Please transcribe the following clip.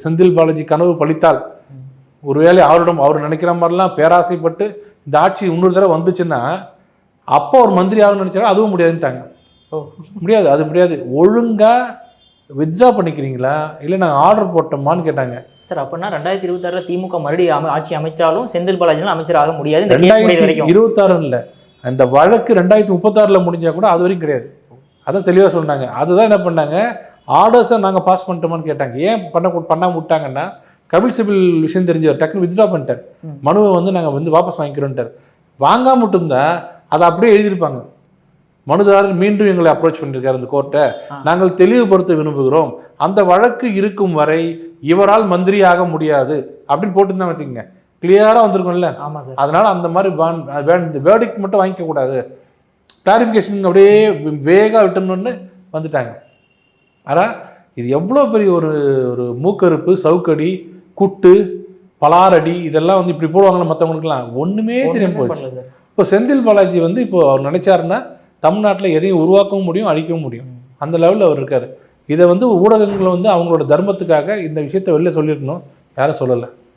செந்தில் பாலாஜி கனவு பலித்தால் ஒருவேளை அவரிடம் அவர் நினைக்கிற மாதிரிலாம் பேராசைப்பட்டு இந்த ஆட்சி இன்னொரு தடவை வந்துச்சுன்னா அப்போ ஒரு மந்திரி ஆகணும்னு நினைச்சாங்க அதுவும் முடியாதுன்ட்டாங்க. ஓ. முடியாது அது முடியாது. ஒழுங்கா வித்ட்ரா பண்ணிக்கிறீங்களா? இல்லை நாங்கள் ஆர்டர் போட்டோமான்னு கேட்டாங்க. சார் அப்படின்னா ரெண்டாயிரத்தி இருபத்தாறுல திமுக மறுபடியும் ஆட்சி அமைச்சாலும் செந்தில் பாலாஜினால அமைச்சர் ஆக முடியாது ரெண்டாயிரத்தி இருபத்தாறு இல்லை. அந்த வழக்கு ரெண்டாயிரத்தி முப்பத்தாறில் முடிஞ்சா கூட அது வரைக்கும் கிடையாது. அதான் தெளிவாக சொன்னாங்க. அதுதான் என்ன பண்ணாங்க? ஆர்டர்ஸை நாங்கள் பாஸ் பண்ணிட்டோமான்னு கேட்டாங்க. ஏன் பண்ண விட்டாங்கன்னா கபில் சிபில் விஷயம் தெரிஞ்சவர் டக்குன்னு வித்ட்ரா பண்ணிட்டார். மனுவை வந்து நாங்கள் வந்து வாபஸ் வாங்கிக்கிறோன்ட்டார். வாங்காம விட்டுருந்தா அதை அப்படியே எழுதியிருப்பாங்க. மனுதாரர் மீண்டும் எங்களை அப்ரோச் பண்ணியிருக்காரு இந்த கோர்ட்டை. நாங்கள் தெளிவுபடுத்த விரும்புகிறோம். அந்த வழக்கு இருக்கும் வரை இவரால் மந்திரி ஆக முடியாது. அப்படின்னு போட்டுருந்தா வச்சுக்கோங்க. கிளியராக வந்திருக்கும்ல. ஆமா சார். அதனால அந்த மாதிரி வேர்டிக்ட் மட்டும் வாங்கிக்க கூடாது. கிளாரிஃபிகேஷன் அப்படியே வேகா விட்டணும்னு வந்துட்டாங்க. ஆனால் இது எவ்வளோ பெரிய ஒரு ஒரு மூக்கறுப்பு சவுக்கடி குட்டு பலாரடி இதெல்லாம் வந்து இப்படி போடுவாங்கல்ல மற்றவங்களுக்குலாம் ஒன்றுமே தெரியாம போச்சு இப்போ செந்தில் பாலாஜி வந்து இப்போ அவர் நினைச்சாருன்னா தமிழ்நாட்டில் எதையும் உருவாக்கவும் முடியும் அழிக்கவும் முடியும். அந்த லெவலில் அவர் இருக்கார். இதை வந்து ஊடகங்கள் வந்து அவங்களோட தர்மத்துக்காக இந்த விஷயத்தை வெளில சொல்லியிருக்கணும். யாரும் சொல்லலை.